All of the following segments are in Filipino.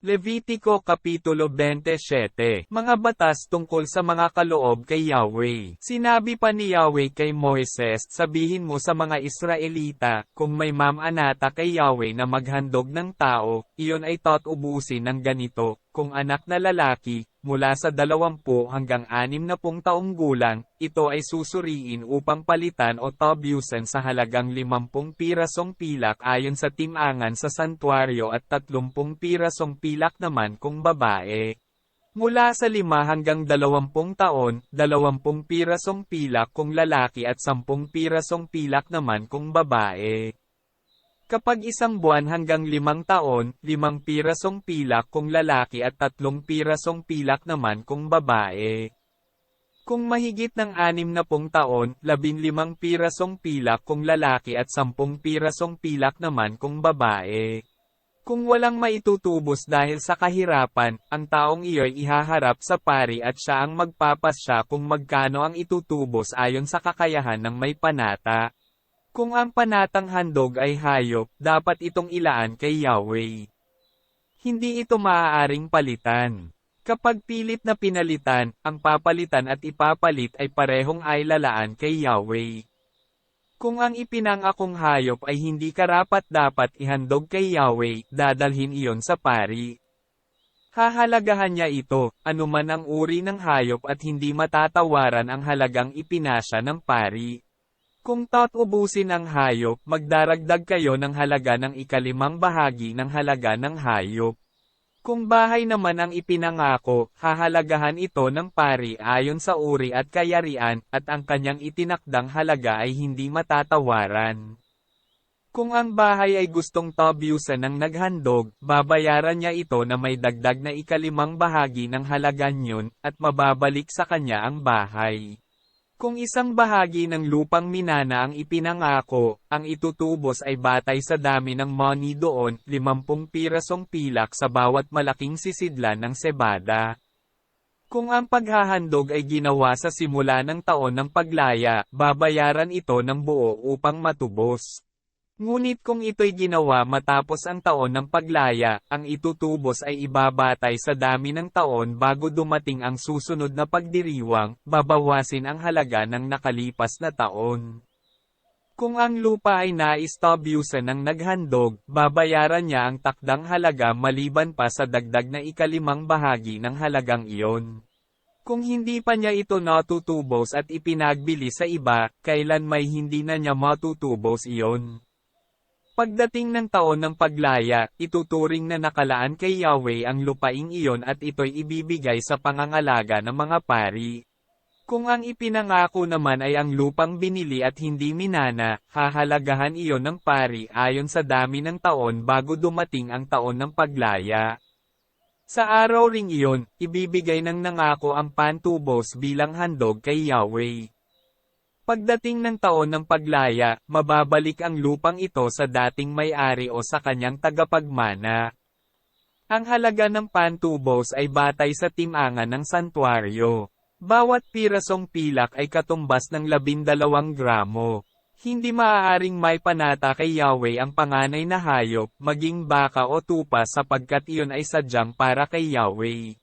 Levitico Kapitulo 27 Mga batas tungkol sa mga kaloob kay Yahweh. Sinabi pa ni Yahweh kay Moises, sabihin mo sa mga Israelita, kung may mamanata kay Yahweh na maghandog ng tao, iyon ay tot ubusin ng ganito, kung anak na lalaki, mula sa 20 hanggang 60 taong gulang, ito ay susuriin upang palitan o tabyusan sa halagang 50 pirasong pilak ayon sa timangan sa santuario at 30 pirasong pilak naman kung babae. Mula sa 5 hanggang 20 taon, 20 pirasong pilak kung lalaki at 10 pirasong pilak naman kung babae. Kapag isang buwan hanggang limang taon, limang pirasong pilak kung lalaki at tatlong pirasong pilak naman kung babae. Kung mahigit ng anim na pong taon, labin limang pirasong pilak kung lalaki at sampung pirasong pilak naman kung babae. Kung walang maitutubos dahil sa kahirapan, ang taong iyo'y ihaharap sa pari at siya ang magpapasya kung magkano ang itutubos ayon sa kakayahan ng may panata. Kung ang panatang handog ay hayop, dapat itong ilaan kay Yahweh. Hindi ito maaaring palitan. Kapag pilit na pinalitan, ang papalitan at ipapalit ay parehong ay lalaan kay Yahweh. Kung ang ipinangakong hayop ay hindi karapat dapat ihandog kay Yahweh, dadalhin iyon sa pari. Hahalagahan niya ito, anuman ang uri ng hayop at hindi matatawaran ang halagang ipinasya ng pari. Kung tot ubusin ang hayop, magdaragdag kayo ng halaga ng ikalimang bahagi ng halaga ng hayop. Kung bahay naman ang ipinangako, hahalagahan ito ng pari ayon sa uri at kayarian, at ang kanyang itinakdang halaga ay hindi matatawaran. Kung ang bahay ay gustong tabyusan ng naghandog, babayaran niya ito na may dagdag na ikalimang bahagi ng halaga niyon, at mababalik sa kanya ang bahay. Kung isang bahagi ng lupang minana ang ipinangako, ang itutubos ay batay sa dami ng money doon, 50 pirasong pilak sa bawat malaking sisidlan ng sebada. Kung ang paghahandog ay ginawa sa simula ng taon ng paglaya, babayaran ito ng buo upang matubos. Ngunit kung ito'y ginawa matapos ang taon ng paglaya, ang itutubos ay ibabatay sa dami ng taon bago dumating ang susunod na pagdiriwang, babawasin ang halaga ng nakalipas na taon. Kung ang lupa ay naistabyusan ng naghandog, babayaran niya ang takdang halaga maliban pa sa dagdag na ikalimang bahagi ng halagang iyon. Kung hindi pa niya ito natutubos at ipinagbili sa iba, kailan may hindi na niya matutubos iyon. Pagdating ng taon ng paglaya, ituturing na nakalaan kay Yahweh ang lupaing iyon at ito'y ibibigay sa pangangalaga ng mga pari. Kung ang ipinangako naman ay ang lupang binili at hindi minana, hahalagahan iyon ng pari ayon sa dami ng taon bago dumating ang taon ng paglaya. Sa araw ring iyon, ibibigay ng nangako ang pantubos bilang handog kay Yahweh. Pagdating ng taon ng paglaya, mababalik ang lupang ito sa dating may-ari o sa kanyang tagapagmana. Ang halaga ng pantubos ay batay sa timangan ng santuario. Bawat pirasong pilak ay katumbas ng labindalawang gramo. Hindi maaaring may panata kay Yahweh ang panganay na hayop, maging baka o tupa sapagkat iyon ay sadyang para kay Yahweh.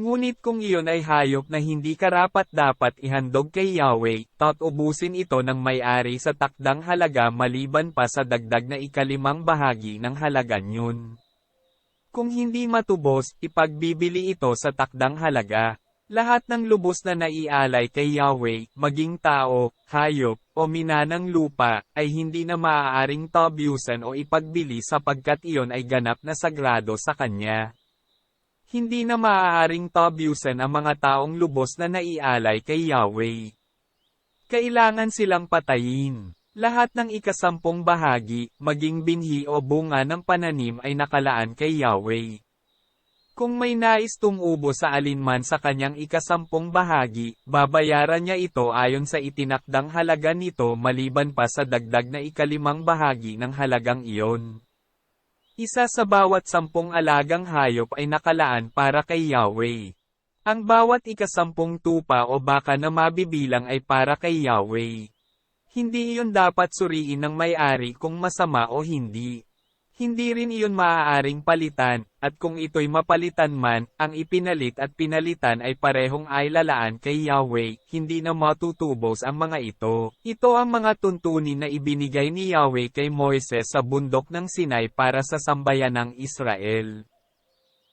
Ngunit kung iyon ay hayop na hindi karapat dapat ihandog kay Yahweh, tot ubusin ito ng may-ari sa takdang halaga maliban pa sa dagdag na ikalimang bahagi ng halaga niyon. Kung hindi matubos, ipagbibili ito sa takdang halaga. Lahat ng lubos na naialay kay Yahweh, maging tao, hayop, o minanang lupa, ay hindi na maaaring tabyusan o ipagbili sapagkat iyon ay ganap na sagrado sa kanya. Hindi na maaaring tabyusan ang mga taong lubos na naialay kay Yahweh. Kailangan silang patayin. Lahat ng ikasampung bahagi, maging binhi o bunga ng pananim ay nakalaan kay Yahweh. Kung may nais tumubo sa alinman sa kanyang ikasampung bahagi, babayaran niya ito ayon sa itinakdang halaga nito maliban pa sa dagdag na ikalimang bahagi ng halagang iyon. Isa sa bawat sampung alagang hayop ay nakalaan para kay Yahweh. Ang bawat ikasampung tupa o baka na mabibilang ay para kay Yahweh. Hindi iyon dapat suriin ng may-ari kung masama o hindi. Hindi rin iyon maaaring palitan, at kung ito'y mapalitan man, ang ipinalit at pinalitan ay parehong ay lalaan kay Yahweh, hindi na matutubos ang mga ito. Ito ang mga tuntunin na ibinigay ni Yahweh kay Moises sa bundok ng Sinai para sa sambayan ng Israel.